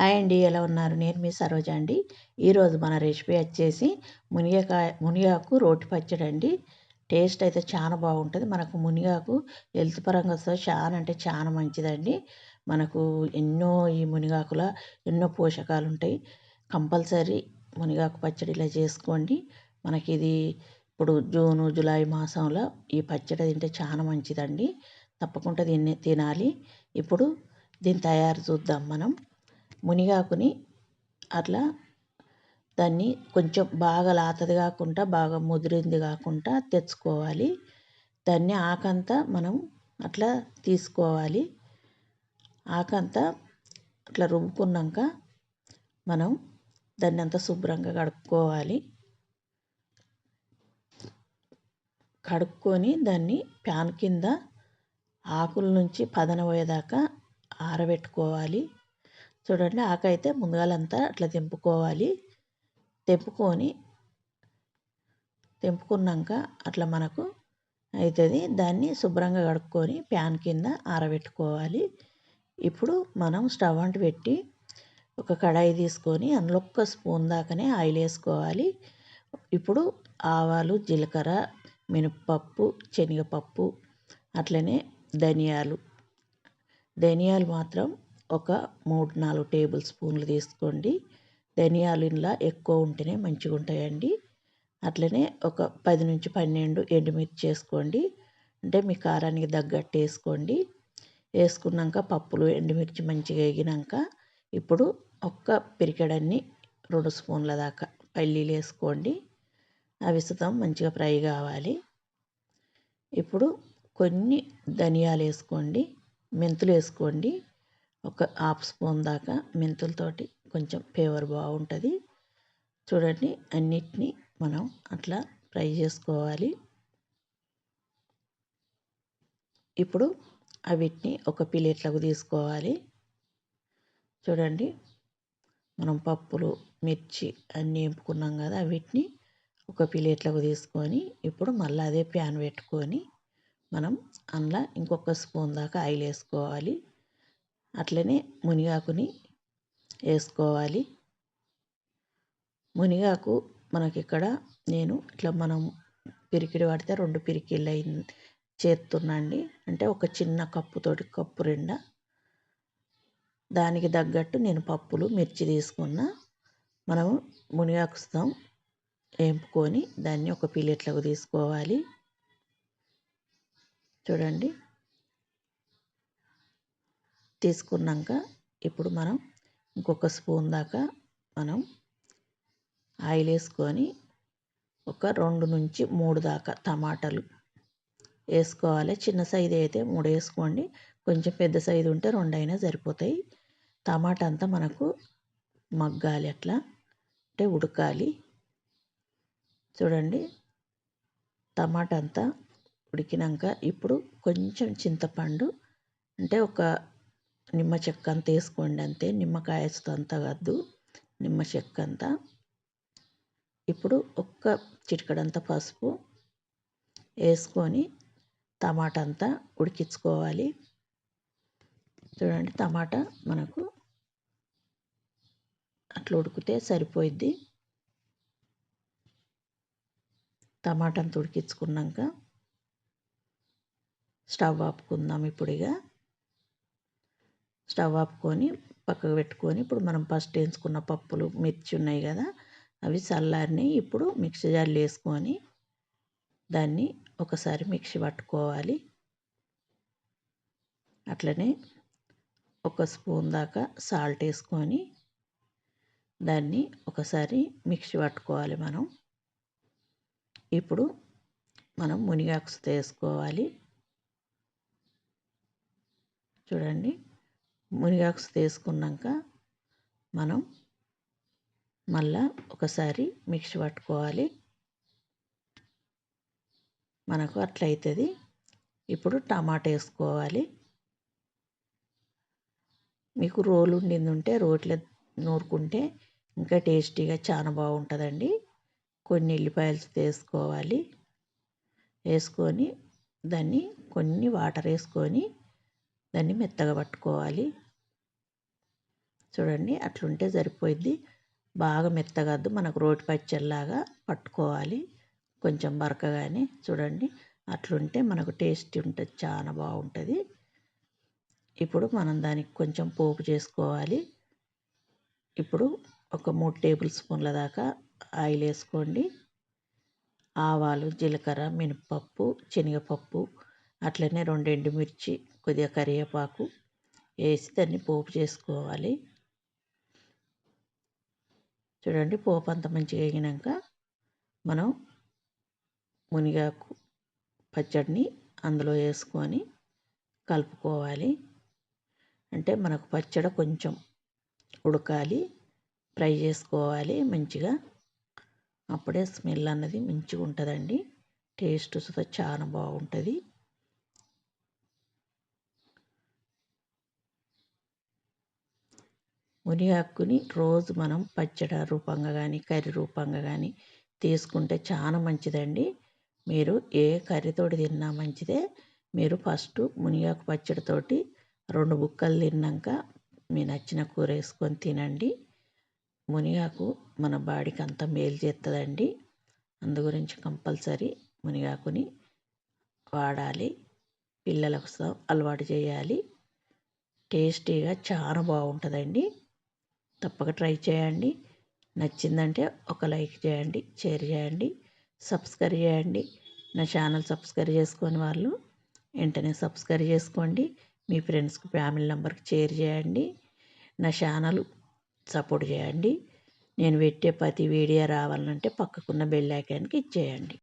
Hi అండి ఎలా ఉన్నారు? నేను మీ సరోజ అండి. ఈరోజు మన రెసిపీ వచ్చేసి మునిగకాయ మునిగాకు రోటి పచ్చడి అండి. టేస్ట్ అయితే చాలా బాగుంటుంది. మనకు మునిగాకు హెల్త్ పరంగా వస్తే చాలా అంటే చాలా మంచిదండి. మనకు ఎన్నో ఈ మునిగాకుల ఎన్నో పోషకాలు ఉంటాయి కంపల్సరీ మునిగాకు పచ్చడి ఇలా చేసుకోండి. మనకి ఇది ఇప్పుడు జూను జూలై మాసంలో ఈ పచ్చడి తింటే చాలా మంచిదండి. తప్పకుండా దీన్ని తినాలి. ఇప్పుడు దీని తయారు చూద్దాం మనం. మునిగాకుని అట్లా దాన్ని కొంచెం బాగా లాతది కాకుండా బాగా ముదిరింది కాకుండా తెచ్చుకోవాలి. దాన్ని ఆకంతా మనం అట్లా తీసుకోవాలి. ఆకంతా అట్లా రుబ్బుకున్నాక మనం దాన్ని అంతా శుభ్రంగా కడుక్కోవాలి. కడుక్కొని దాన్ని ప్యాన్ కింద ఆకుల నుంచి పదన పోయేదాకా ఆరబెట్టుకోవాలి. చూడండి ఆకైతే ముందుగాలంతా అట్లా తెంపుకోవాలి. తెంపుకొని తెంపుకున్నాక అట్లా మనకు అవుతుంది దాన్ని శుభ్రంగా కడుక్కొని ప్యాన్ కింద ఆరబెట్టుకోవాలి. ఇప్పుడు మనం స్టవ్ అంటు పెట్టి ఒక కడాయి తీసుకొని అందులో ఒక్క స్పూన్ దాకానే ఆయిల్ వేసుకోవాలి. ఇప్పుడు ఆవాలు జీలకర్ర మినప్పప్పు శనగపప్పు అట్లనే ధనియాలు. ధనియాలు మాత్రం ఒక మూడు నాలుగు టేబుల్ స్పూన్లు తీసుకోండి. ధనియాలు ఇంట్లో ఎక్కువ ఉంటేనే మంచిగా ఉంటాయండి. అట్లనే ఒక పది నుంచి పన్నెండు ఎండుమిర్చి వేసుకోండి అంటే మీ కారానికి తగ్గట్టు వేసుకోండి. వేసుకున్నాక పప్పులు ఎండుమిర్చి మంచిగా వేగినాక ఇప్పుడు ఒక్క పిరికెడన్ని రెండు స్పూన్ల దాకా పల్లీలు వేసుకోండి. అవి సుతం మంచిగా ఫ్రై కావాలి. ఇప్పుడు కొన్ని ధనియాలు వేసుకోండి. మెంతులు వేసుకోండి. ఒక హాఫ్ స్పూన్ దాకా మెంతులతోటి కొంచెం ఫ్లేవర్ బాగుంటుంది. చూడండి అన్నిటినీ మనం అట్లా ఫ్రై చేసుకోవాలి. ఇప్పుడు అవిటిని ఒక ప్లేట్లకు తీసుకోవాలి. చూడండి మనం పప్పులు మిర్చి అన్నీ ఎంపుకున్నాం కదా వీటిని ఒక ప్లేట్లకు తీసుకొని ఇప్పుడు మళ్ళీ అదే ప్యాన్ పెట్టుకొని మనం అందులో ఇంకొక స్పూన్ దాకా ఆయిల్ వేసుకోవాలి. అట్లనే మునిగాకుని వేసుకోవాలి. మునిగాకు మనకి ఇక్కడ నేను ఇట్లా మనం పిరికిడి పడితే రెండు పిరికిళ్ళు అయి చేస్తున్నాండి అంటే ఒక చిన్న కప్పుతోటి కప్పు రెండా. దానికి తగ్గట్టు నేను పప్పులు మిర్చి తీసుకున్న. మనము మునిగాకుస్తాం వేపుకొని దాన్ని ఒక ప్లేట్లకు తీసుకోవాలి. చూడండి. తీసుకున్నాక ఇప్పుడు మనం ఇంకొక స్పూన్ దాకా మనం ఆయిల్ వేసుకొని ఒక రెండు నుంచి మూడు దాకా టమాటాలు వేసుకోవాలి. చిన్న సైజు అయితే మూడు వేసుకోండి. కొంచెం పెద్ద సైజు ఉంటే రెండు అయినా సరిపోతాయి. టమాటా అంతా మనకు మగ్గాలి అట్లా అంటే ఉడకాలి. చూడండి టమాటా అంతా ఉడికినాక ఇప్పుడు కొంచెం చింతపండు అంటే ఒక నిమ్మ చెక్క అంత వేసుకోండి అంతే. నిమ్మకాయ అంత కాదు. నిమ్మ చెక్క అంతా ఇప్పుడు ఒక్క చిటికడంత పసుపు వేసుకొని టమాటా అంతా ఉడికించుకోవాలి. చూడండి టమాటా మనకు అట్లా ఉడికితే సరిపోయిద్ది. టమాటా అంతా ఉడికించుకున్నాక స్టవ్ ఆపుకుందాం ఇప్పుడు ఇక స్టవ్ ఆపుకొని పక్కకు పెట్టుకొని ఇప్పుడు మనం ఫస్ట్ వేయించుకున్న పప్పులు మిర్చి ఉన్నాయి కదా అవి చల్లారిని ఇప్పుడు మిక్సీ జార్లు వేసుకొని దాన్ని ఒకసారి మిక్సీ పట్టుకోవాలి. అట్లనే ఒక స్పూన్ దాకా సాల్ట్ వేసుకొని దాన్ని ఒకసారి మిక్సీ పట్టుకోవాలి మనం. ఇప్పుడు మనం మునిగాకు వేసుకోవాలి చూడండి. మునిగాక్స్ తీసుకున్నాక మనం మళ్ళా ఒకసారి మిక్సీ పట్టుకోవాలి. మనకు అట్లయితుంది ఇప్పుడు టమాటా వేసుకోవాలి. మీకు రోలు ఉండింది ఉంటే రోట్లో నూరుకుంటే ఇంకా టేస్టీగా చాలా బాగుంటుందండి. కొన్ని ఎల్లిపాయలు వేసుకోవాలి. వేసుకొని దాన్ని కొన్ని వాటర్ వేసుకొని దాన్ని మెత్తగా పట్టుకోవాలి. చూడండి అట్లుంటే సరిపోయింది బాగా మెత్తగాద్దు మనకు రోటి పచ్చల్లాగా పట్టుకోవాలి. కొంచెం బరకగానే చూడండి అట్లుంటే మనకు టేస్ట్ ఉంటుంది చాలా బాగుంటుంది. ఇప్పుడు మనం దానికి కొంచెం పోపు చేసుకోవాలి. ఇప్పుడు ఒక మూడు టేబుల్ స్పూన్ల దాకా ఆయిల్ వేసుకోండి ఆవాలు జీలకర్ర మినపప్పు శనగపప్పు అట్లనే రెండు ఎండుమిర్చి కొద్దిగా కరివేపాకు వేసి దాన్ని పోపు చేసుకోవాలి. చూడండి పోపు అంత మంచిగా వేగినాక మనం మునిగాకు పచ్చడిని అందులో వేసుకొని కలుపుకోవాలి. అంటే మనకు పచ్చడి కొంచెం ఉడకాలి ఫ్రై చేసుకోవాలి మంచిగా. అప్పుడే స్మెల్ అన్నది మంచిగా ఉంటుందండి. టేస్ట్ చాలా బాగుంటుంది. మునిగాకుని రోజు మనం పచ్చడి రూపంగా కానీ కర్రీ రూపంగా కానీ తీసుకుంటే చాలా మంచిదండి. మీరు ఏ కర్రీతోటి తిన్నా మంచిదే. మీరు ఫస్ట్ మునిగాకు పచ్చడితోటి రెండు బుక్కలు తిన్నాక మీ నచ్చిన కూర వేసుకొని తినండి. మునిగాకు మన బాడీకి అంత మేలు చేస్తుందండి అందు గురించి కంపల్సరీ మునిగాకుని వాడాలి. పిల్లలకు అలవాటు చేయాలి. టేస్టీగా చాలా బాగుంటుందండి. తప్పక ట్రై చేయండి. నచ్చిందంటే ఒక లైక్ చేయండి షేర్ చేయండి సబ్స్క్రైబ్ చేయండి. నా ఛానల్ సబ్స్క్రైబ్ చేసుకొని వాళ్ళు వెంటనే సబ్స్క్రైబ్ చేసుకోండి. మీ ఫ్రెండ్స్కి ఫ్యామిలీ మెంబర్కి షేర్ చేయండి. నా ఛానల్ సపోర్ట్ చేయండి. నేను పెట్టే ప్రతి వీడియో రావాలంటే పక్కకున్న బెల్ ఐకాన్కి ఇచ్చేయండి.